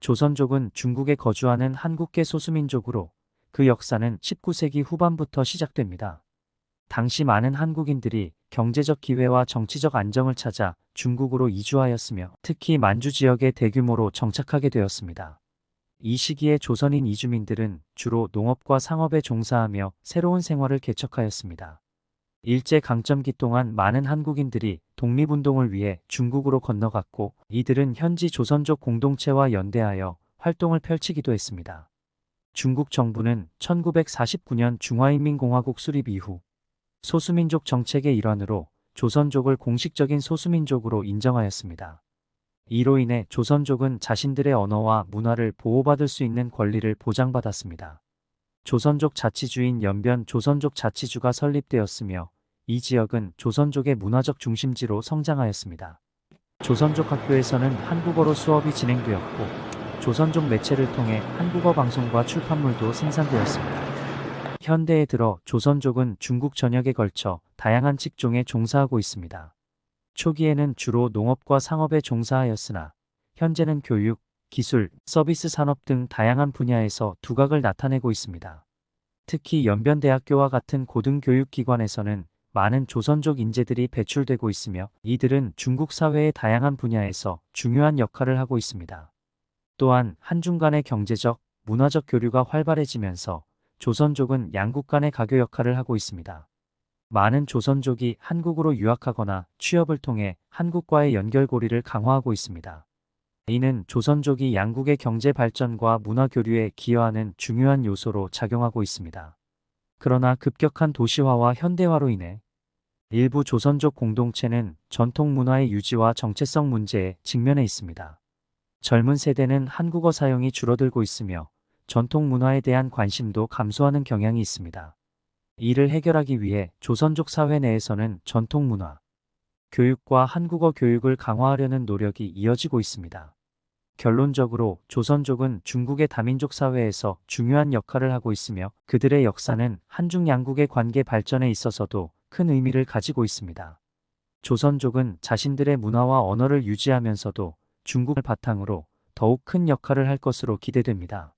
조선족은 중국에 거주하는 한국계 소수민족으로 그 역사는 19세기 후반부터 시작됩니다. 당시 많은 한국인들이 경제적 기회와 정치적 안정을 찾아 중국으로 이주하였으며 특히 만주 지역에 대규모로 정착하게 되었습니다. 이 시기에 조선인 이주민들은 주로 농업과 상업에 종사하며 새로운 생활을 개척하였습니다. 일제 강점기 동안 많은 한국인들이 독립운동을 위해 중국으로 건너갔고 이들은 현지 조선족 공동체와 연대하여 활동을 펼치기도 했습니다. 중국 정부는 1949년 중화인민공화국 수립 이후 소수민족 정책의 일환으로 조선족을 공식적인 소수민족으로 인정하였습니다. 이로 인해 조선족은 자신들의 언어와 문화를 보호받을 수 있는 권리를 보장받았습니다. 조선족 자치주인 연변 조선족 자치주가 설립되었으며 이 지역은 조선족의 문화적 중심지로 성장하였습니다. 조선족 학교에서는 한국어로 수업이 진행되었고 조선족 매체를 통해 한국어 방송과 출판물도 생산되었습니다. 현대에 들어 조선족은 중국 전역에 걸쳐 다양한 직종에 종사하고 있습니다. 초기에는 주로 농업과 상업에 종사하였으나 현재는 교육, 기술, 서비스 산업 등 다양한 분야에서 두각을 나타내고 있습니다. 특히 연변대학교와 같은 고등교육기관에서는 많은 조선족 인재들이 배출되고 있으며 이들은 중국 사회의 다양한 분야에서 중요한 역할을 하고 있습니다. 또한 한중 간의 경제적, 문화적 교류가 활발해지면서 조선족은 양국 간의 가교 역할을 하고 있습니다. 많은 조선족이 한국으로 유학하거나 취업을 통해 한국과의 연결고리를 강화하고 있습니다. 이는 조선족이 양국의 경제 발전과 문화 교류에 기여하는 중요한 요소로 작용하고 있습니다. 그러나 급격한 도시화와 현대화로 인해 일부 조선족 공동체는 전통 문화의 유지와 정체성 문제에 직면해 있습니다. 젊은 세대는 한국어 사용이 줄어들고 있으며 전통 문화에 대한 관심도 감소하는 경향이 있습니다. 이를 해결하기 위해 조선족 사회 내에서는 전통 문화, 교육과 한국어 교육을 강화하려는 노력이 이어지고 있습니다. 결론적으로 조선족은 중국의 다민족 사회에서 중요한 역할을 하고 있으며 그들의 역사는 한중 양국의 관계 발전에 있어서도 큰 의미를 가지고 있습니다. 조선족은 자신들의 문화와 언어를 유지하면서도 중국을 바탕으로 더욱 큰 역할을 할 것으로 기대됩니다.